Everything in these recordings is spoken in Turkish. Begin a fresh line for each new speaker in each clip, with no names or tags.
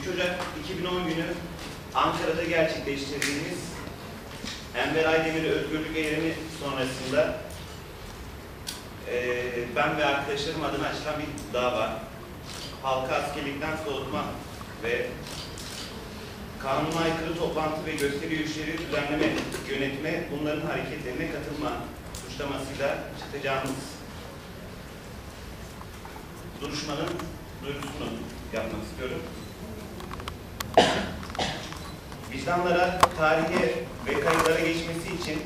3 Ocak 2010 günü Ankara'da gerçekleştirdiğimiz Enver Aydemir özgürlük eylemi sonrasında eee, ben ve arkadaşlarım adına açılan bir dava, halka askerlikten soğutma ve kanuna aykırı toplantı ve gösteri yürüyüşleri düzenleme, yönetme, bunların hareketlerine katılma suçlamasıyla çıkacağımız duruşmanın duyurusunu yapmak istiyorum. Vicdanlara, tarihe ve kayıtlara geçmesi için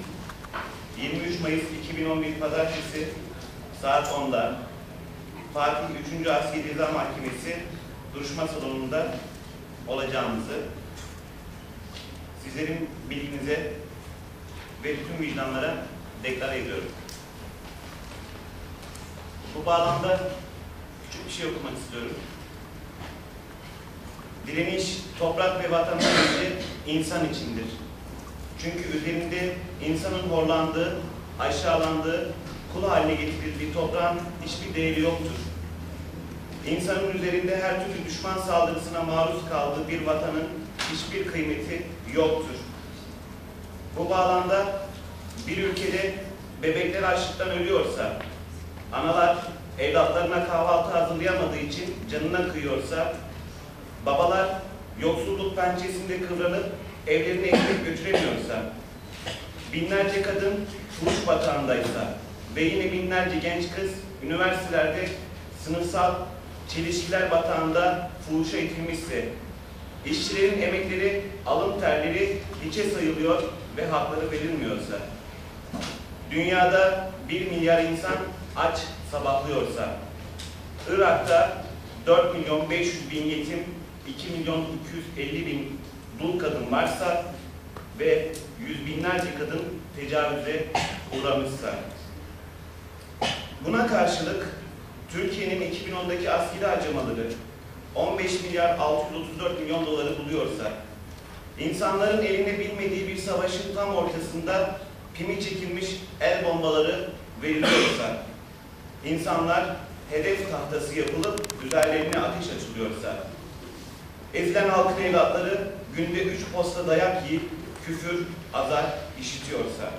23 Mayıs 2011 Pazartesi saat 10'da Fatih 3. Askeri Ceza Mahkemesi duruşma salonunda olacağımızı sizlerin bilginize ve bütün vicdanlara deklar ediyorum. Bu bağlamda küçük bir şey okumak istiyorum. Direniş, toprak ve vatandan önce insan içindir. Çünkü üzerinde insanın horlandığı, aşağılandığı, kul haline getirildiği toprağın hiçbir değeri yoktur. İnsanın üzerinde her türlü düşman saldırısına maruz kaldığı bir vatanın hiçbir kıymeti yoktur. Bu bağlamda bir ülkede bebekler açlıktan ölüyorsa, analar evlatlarına kahvaltı hazırlayamadığı için canına kıyıyorsa, babalar yoksulluk pençesinde kıvranıp evlerine ekmek götüremiyorsa, binlerce kadın fuhuş batağındaysa ve yine binlerce genç kız üniversitelerde sınıfsal çelişkiler batağında fuhuşa itilmişse, işçilerin emekleri, alın terleri hiçe sayılıyor ve hakları verilmiyorsa, dünyada bir milyar insan aç sabahlıyorsa, Irak'ta 4 milyon 500 bin yetim, 2 milyon 250 bin dul kadın varsa ve yüz binlerce kadın tecavüze uğramışsa. Buna karşılık Türkiye'nin 2010'daki askeri harcamaları 15 milyar 634 milyon doları buluyorsa, insanların eline bilmediği bir savaşın tam ortasında pimi çekilmiş el bombaları veriliyorsa, insanlar hedef tahtası yapılıp üzerlerine ateş açılıyorsa, ezilen halkın evlatları günde üç posta dayak yiyip küfür, azar işitiyorsa,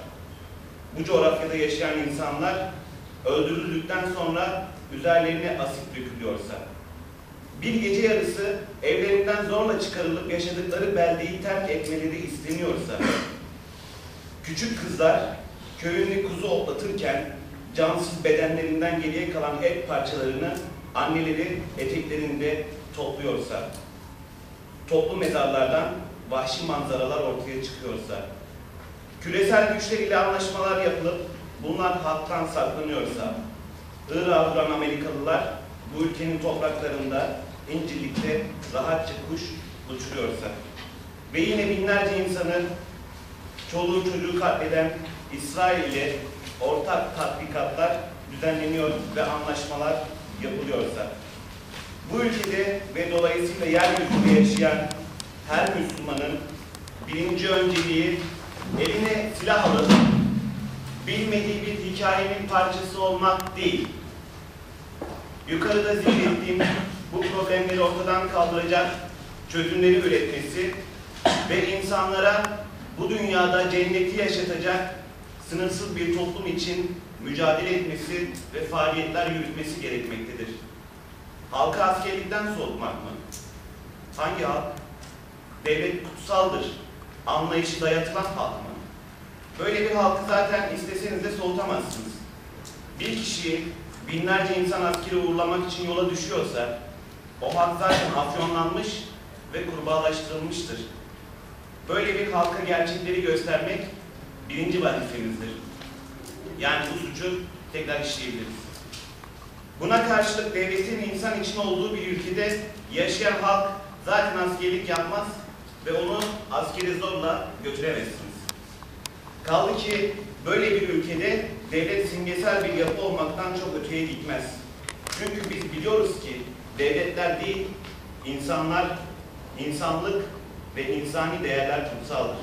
bu coğrafyada yaşayan insanlar öldürüldükten sonra üzerlerine asit dökülüyorsa, bir gece yarısı evlerinden zorla çıkarılıp yaşadıkları beldeyi terk etmeleri isteniyorsa, küçük kızlar köyünü kuzu otlatırken cansız bedenlerinden geriye kalan et parçalarını anneleri eteklerinde topluyorsa, toplu mezarlardan vahşi manzaralar ortaya çıkıyorsa, küresel güçler ile anlaşmalar yapılıp bunlar halktan saklanıyorsa, Irak'a vuran Amerikalılar bu ülkenin topraklarında İncirlik'te rahatça kuş uçuruyorsa ve yine binlerce insanı çoluğu çocuğu katleden İsrail ile ortak tatbikatlar düzenleniyor ve anlaşmalar yapılıyorsa bu ülkede ve dolayısıyla yeryüzünde yaşayan her Müslümanın birinci önceliği eline silah alıp bilmediği bir hikayenin parçası olmak değil. Yukarıda zikrettiğim bu problemleri ortadan kaldıracak çözümleri üretmesi ve insanlara bu dünyada cenneti yaşatacak sınırsız bir toplum için mücadele etmesi ve faaliyetler yürütmesi gerekmektedir. Halka askerlikten soğutmak mı? Hangi halk? Devlet kutsaldır. Anlayışı dayatılan halk mı? Böyle bir halkı zaten isteseniz de soğutamazsınız. Bir kişiyi binlerce insan askeri uğurlamak için yola düşüyorsa, o halk zaten afyonlanmış ve kurbağalaştırılmıştır. Böyle bir halka gerçekleri göstermek birinci vazifemizdir. Yani bu suçu tekrar işleyebiliriz. Buna karşılık devletin insan için olduğu bir ülkede yaşayan halk zaten askerlik yapmaz ve onu askeri zorla götüremezsiniz. Kaldı ki böyle bir ülkede devlet simgesel bir yapı olmaktan çok öteye gitmez. Çünkü biz biliyoruz ki devletler değil, insanlar, insanlık ve insani değerler kutsaldır.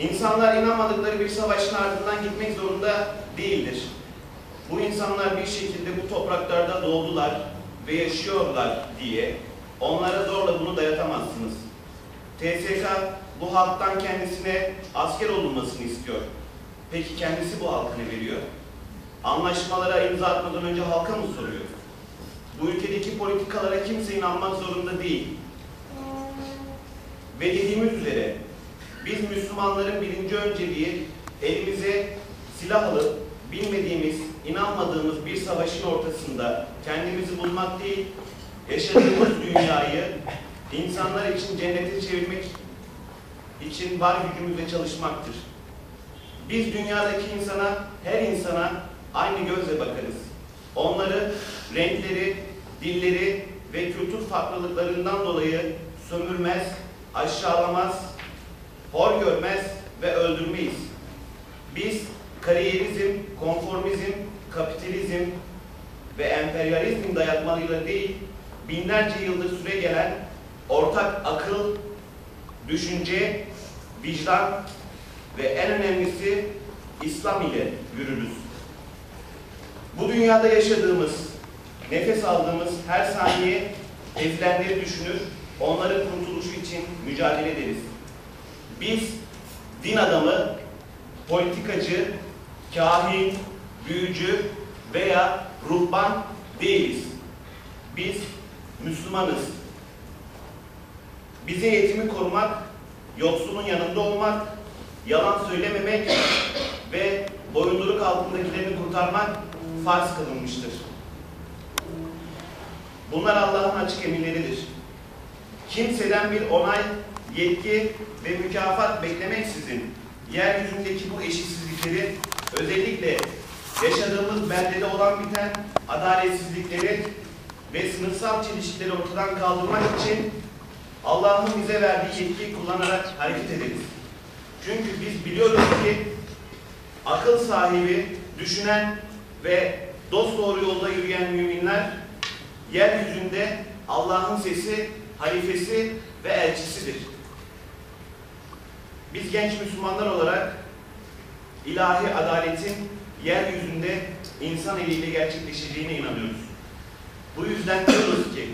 İnsanlar inanmadıkları bir savaşın ardından gitmek zorunda değildir. Bu insanlar bir şekilde bu topraklarda doğdular, ve yaşıyorlar diye onlara zorla bunu dayatamazsınız. TSK bu halktan kendisine asker olunmasını istiyor. Peki kendisi bu halka ne veriyor? Anlaşmalara imza atmadan önce halka mı soruyor? Bu ülkedeki politikalara kimse inanmak zorunda değil. Ve dediğimiz üzere biz Müslümanların birinci önceliği elimize silah alıp bilmediğimiz, inanmadığımız bir savaşın ortasında kendimizi bulmak değil, yaşadığımız dünyayı insanlar için cennete çevirmek için var gücümüzle çalışmaktır. Biz dünyadaki insana, her insana aynı gözle bakarız. Onları renkleri, dilleri ve kültür farklılıklarından dolayı sömürmez, aşağılamaz, hor görmez ve öldürmeyiz. Biz kariyerizm, konformizm, kapitalizm ve emperyalizm dayatmalarıyla değil, binlerce yıldır süre gelen ortak akıl, düşünce, vicdan ve en önemlisi İslam ile yürürüz. Bu dünyada yaşadığımız, nefes aldığımız her saniye ezilenleri düşünür, onların kurtuluşu için mücadele ederiz. Biz din adamı, politikacı, kahin, büyücü veya ruhban değiliz. Biz Müslümanız. Bize yetimi korumak, yoksulun yanında olmak, yalan söylememek ve boyunduruk altındakilerini kurtarmak farz kılınmıştır. Bunlar Allah'ın açık emirleridir. Kimseden bir onay, yetki ve mükafat beklemeksizin yeryüzündeki bu eşitsizlikleri özellikle yaşadığımız beldede olan biten adaletsizlikleri ve sınıfsal çelişkileri ortadan kaldırmak için Allah'ın bize verdiği yetkiyi kullanarak hareket ederiz. Çünkü biz biliyoruz ki akıl sahibi, düşünen ve dost doğru yolda yürüyen müminler yeryüzünde Allah'ın sesi, halifesi ve elçisidir. Biz genç Müslümanlar olarak ilahi adaletin yeryüzünde insan eliyle gerçekleşeceğine inanıyoruz. Bu yüzden diyoruz ki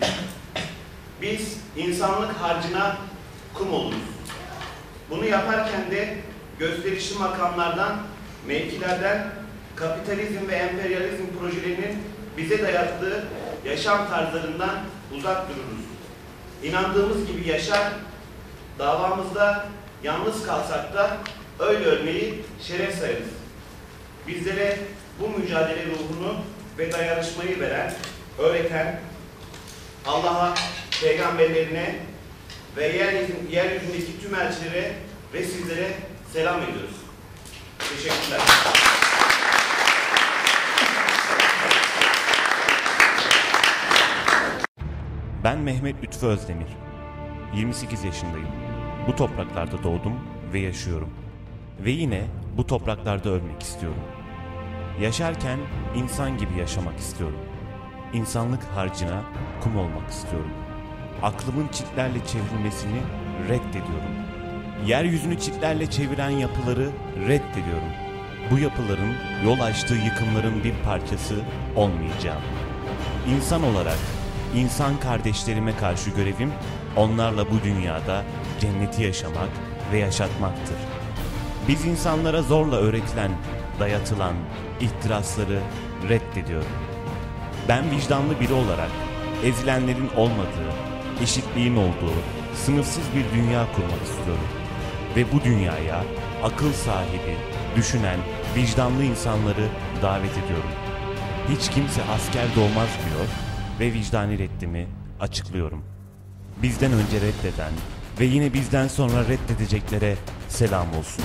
biz insanlık harcına kum oluruz. Bunu yaparken de gösterişli makamlardan, mevkilerden, kapitalizm ve emperyalizm projelerinin bize dayattığı yaşam tarzlarından uzak dururuz. İnandığımız gibi yaşar, davamızda yalnız kalsak da öyle ölmeyi şeref sayarız. Bizlere bu mücadele ruhunu ve dayanışmayı veren, öğreten, Allah'a, peygamberlerine ve yeryüzün, yeryüzündeki tüm elçilere ve sizlere selam ediyoruz. Teşekkürler.
Ben Mehmet Lütfü Özdemir. 28 yaşındayım. Bu topraklarda doğdum ve yaşıyorum. Ve yine bu topraklarda ölmek istiyorum. Yaşarken insan gibi yaşamak istiyorum. İnsanlık harcına kum olmak istiyorum. Aklımın çitlerle çevrilmesini reddediyorum. Yeryüzünü çitlerle çeviren yapıları reddediyorum. Bu yapıların yol açtığı yıkımların bir parçası olmayacağım. İnsan olarak insan kardeşlerime karşı görevim onlarla bu dünyada cenneti yaşamak ve yaşatmaktır. Biz insanlara zorla öğretilen, dayatılan ihtirasları reddediyorum. Ben vicdanlı biri olarak ezilenlerin olmadığı, eşitliğin olduğu, sınıfsız bir dünya kurmak istiyorum. Ve bu dünyaya akıl sahibi, düşünen, vicdanlı insanları davet ediyorum. Hiç kimse asker doğmaz diyor ve vicdani reddimi açıklıyorum. Bizden önce reddeden ve yine bizden sonra reddedeceklere selam olsun.